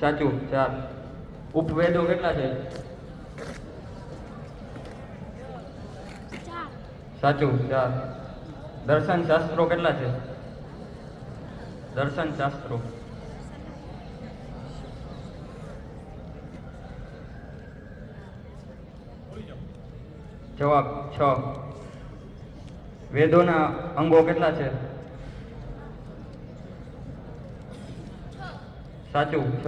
સાચું ચાર. ઉપવેદો કેટલા છે? સાચું ચાર. દર્શન શાસ્ત્રો કેટલા છે? દર્શન શાસ્ત્રો. જવાબ છ. વેદોના અંગો કેટલા છે? સાચું, છ.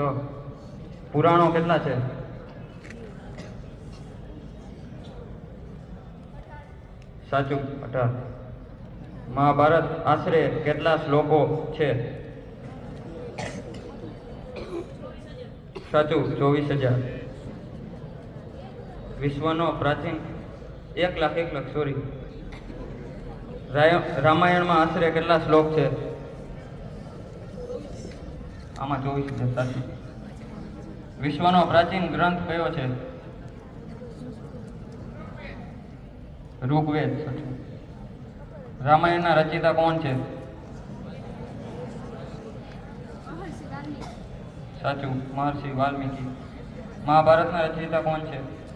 પુરાણો કેટલા છે? સાચું, અઢાર. મહાભારત આશરે કેટલા શ્લોકો છે? સાચું, ચોવીસ હજાર. વિશ્વનો પ્રાચીન, એક લાખ એક લાખ સોરી રામાયણમાં આશરે કેટલા શ્લોક છે? આમાં ચોવીસ હજાર સાચું. વિશ્વનો પ્રાચીન ગ્રંથ કયો છે? ઋગ્વેદ રામાયણના રચિતા કોણ છે? સાચું. મહર્ષિ વાલ્મીકી. મહાભારતના રચયિતા કોણ છે?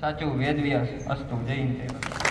સાચું વેદવ્યાસ અસ્તુ જય હિન્દ.